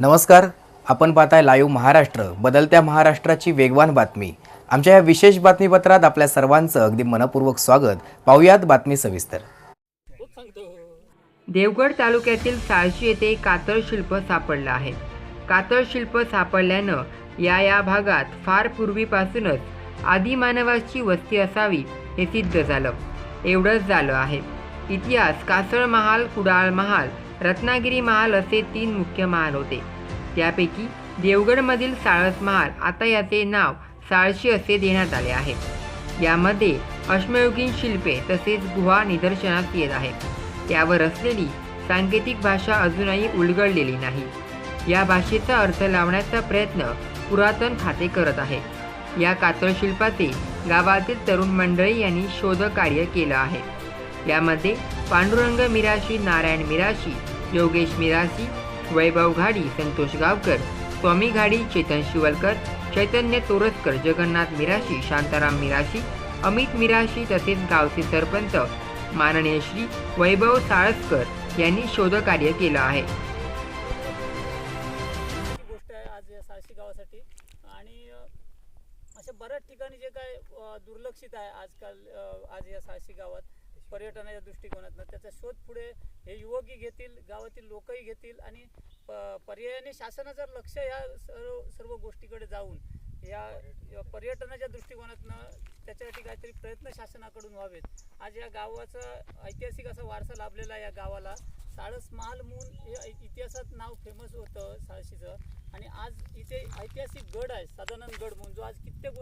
नमस्कार आपण पाहताय लाईव्ह महाराष्ट्र बदलत्या महाराष्ट्राची वेगवान बातमी. आमच्या या विशेष बातमीपत्रात आपल्या सर्वांचं अगदी मनपूर्वक स्वागत. पाहुयात बातमी सविस्तर. देवगड तालुक्यातील साळशी येथे कातळ शिल्प सापडलं आहे. कातळ शिल्प सापडल्यानं या या भागात फार पूर्वीपासूनच आदिमानवाची वस्ती असावी हे सिद्ध झालं. एवढंच झालं आहे. इतिहास कासळ महाल कुडाळ महाल रत्नागिरी महाल असे तीन मुख्य महाल होते. त्यापैकी देवगडमधील साळस महाल आता याचे नाव साळशी असे देण्यात आले आहे. यामध्ये अश्मयुगीन शिल्पे तसेच गुहा निदर्शनास येत आहेत. त्यावर असलेली सांकेतिक भाषा अजूनही उलगडलेली नाही. या भाषेचा अर्थ लावण्याचा प्रयत्न पुरातन खाते करत आहे. या कातळ शिल्पाचे गावातील तरुण मंडळी यांनी शोधकार्य केलं आहे. यामध्ये पांडुरंग मिराशी नारायण मिराशी योगेश मिराशी वैभव घाडी संतोष गावकर स्वामी घाडी चेतन शिवलकर चैतन्य तोरसकर जगन्नाथ मिराशी शांताराम मिराशी अमित मिराशी तसेच गावचे सरपंच माननीय श्री वैभव साळसकर यांनी शोधकार्य केलं आहे. गोष्ट आहे आज या साळशी गावासाठी. आणि अ, अशा बऱ्याच ठिकाणी जे काय दुर्लक्षित आहे आजकाल आज या साळशी गावात. पर्यटनाच्या दृष्टिकोनातनं. त्याचा शोध पुढे हे युवकही घेतील गावातील लोकही घेतील आणि प- पर्यायाने शासनाचं लक्ष या सर्व सर्व गोष्टीकडे जाऊन या पर्यटनाच्या दृष्टिकोनातनं त्याच्यासाठी काहीतरी प्रयत्न शासनाकडून व्हावेत. आज या गावाचा ऐतिहासिक असा वारसा लाभलेला आहे या गावाला. साळस महाल म्हणून हे इतिहासात नाव फेमस होतं साळशीचं. आणि आज इथे ऐतिहासिक गड आहे सदानंद गड म्हणून जो आज कित्येक